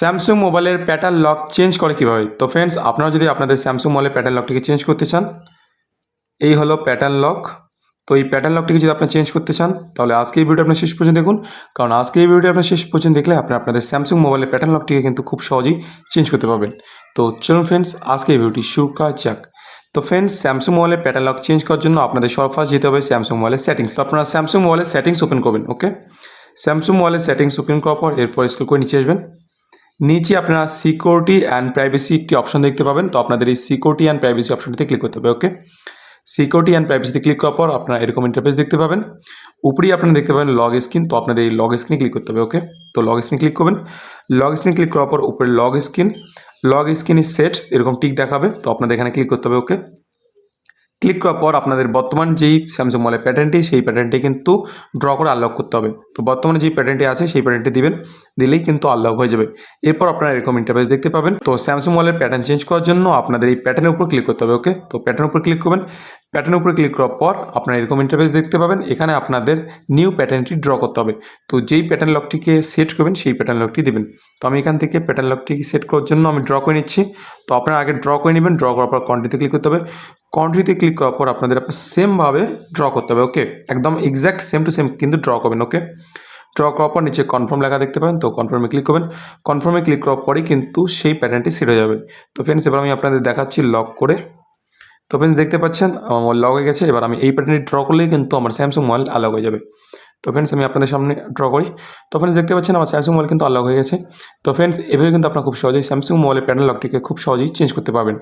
Samsung মোবাইলের pattern lock change করে কীভাবে? তো ফ্রেন্ডস আপনারা যদি আপনাদের স্যামসাং মোবাইলের প্যাটার্ন লকটিকে চেঞ্জ করতে চান, এই হলো প্যাটার্ন লক তো এই প্যাটার্ন লকটিকে যদি আপনি চেঞ্জ করতে চান, তাহলে আজকে এই ভিডিও আপনার শেষ পর্যন্ত দেখুন। কারণ আজকে এই ভিডিও আপনার শেষ পর্যন্ত দেখলে আপনি আপনাদের স্যামসাং মোবাইলের প্যাটার্ন লকটিকে কিন্তু খুব সহজেই চেঞ্জ করতে পারবেন। তো চলুন ফ্রেন্ডস আজকে এই ভিডিওটি শুরু করা যাক। তো ফ্রেন্ডস স্যামসুং মোবাইলের প্যাটার্ন লক চেঞ্জ করার জন্য আপনাদের সবার ফার্স্ট যেতে হবে স্যামসাং মোবাইলের সেটিংস তো আপনারা স্যামসাং মোবাইলের সেটিংস ওপেন করবেন ওকে স্যামসুং মোবাইলের সেটিংস ওপেন করার পর এরপর স্কুল করে নিচে আসবেন। নিচে আপনারা সিকিউরিটি অ্যান্ড প্রাইভেসি একটি অপশন দেখতে পাবেন। তো আপনাদের এই সিকিউরিটি অ্যান্ড প্রাইভেসি অপশনটিতে ক্লিক করতে হবে ওকে সিকিউরিটি অ্যান্ড প্রাইভেসিতে ক্লিক করার পর আপনারা এরকম ইন্টারফেস দেখতে পাবেন। উপরেই আপনারা দেখতে পাবেন লগ স্ক্রিন তো আপনাদের এই লগ স্ক্রিনে ক্লিক করতে হবে ওকে তো লগ স্ক্রিনে ক্লিক করবেন। লগ স্ক্রিনে ক্লিক করার পর উপরে log screen log screen is set এরকম টিক দেখাবে, তো আপনাদের এখানে ক্লিক করতে হবে ওকে ক্লিক করার পর আপনাদের বর্তমান যেই স্যামসাং মোবাইলের প্যাটার্নটি সেই প্যাটার্নটি কিন্তু ড্র করে আনলক করতে হবে। তো বর্তমানে যেই প্যাটার্নটি আছে, সেই প্যাটার্নটি দিবেন, দিলেই কিন্তু আনলক হয়ে যাবে। এরপর আপনারা এরকম ইন্টারফেস দেখতে পাবেন। তো স্যামসাং মোবাইলের প্যাটার্ন চেঞ্জ করার জন্য আপনাদের এই প্যাটার্নের উপর ক্লিক করতে হবে ওকে তো প্যাটার্নের উপর ক্লিক করবেন। প্যাটার্নের উপরে ক্লিক করার পর আপনারা এরকম ইন্টারফেস দেখতে পাবেন। এখানে আপনাদের নিউ প্যাটার্নটি ড্র করতে হবে। তো যেই প্যাটার্ন লকটিকে সেট করবেন, সেই প্যাটার্ন লকটি দেবেন। তো আমি এখান থেকে প্যাটার্ন লকটিকে সেট করার জন্য আমি ড্র করে নিচ্ছি। তো আপনারা আগে ড্র করে নেবেন। ড্র করার পর কন্ট্রিতে ক্লিক করতে হবে। কন্ট্রিতে ক্লিক করার পর আপনাদের আপনার সেমভাবে ড্র করতে হবে ওকে একদম এক্স্যাক্ট সেম টু সেম কিন্তু ড্র করবেন ওকে ড্র করার পর নিচে কনফার্ম লেখা দেখতে পাবেন, তো কনফার্মে ক্লিক করবেন। কনফার্মে ক্লিক করার পরেই কিন্তু সেই প্যাটার্নটি সেট হয়ে যাবে। তো ফ্রেন্ডস এবার আমি আপনাদের দেখাচ্ছি লক করে। তো ফ্রেন্ডস দেখতে পাচ্ছেন, আমার লগ হয়ে গেছে, এবার আমি এই প্যাটার্নটি ড্র করলেই কিন্তু আমার স্যামসাং মোবাইল আলাগ হয়ে যাবে। তো ফ্রেন্ডস আমি আপনাদের সামনে ড্র করি। তো ফ্রেন্ডস দেখতে পাচ্ছেন, আমার স্যামসাং মোবাইল কিন্তু আলাগ হয়ে গেছে। তো ফ্রেন্ডস এভাবে কিন্তু আপনারা খুব সহজেই স্যামসাং মোবাইলের প্যাটার্ন লকটিকে খুব সহজেই চেঞ্জ করতে পারবেন।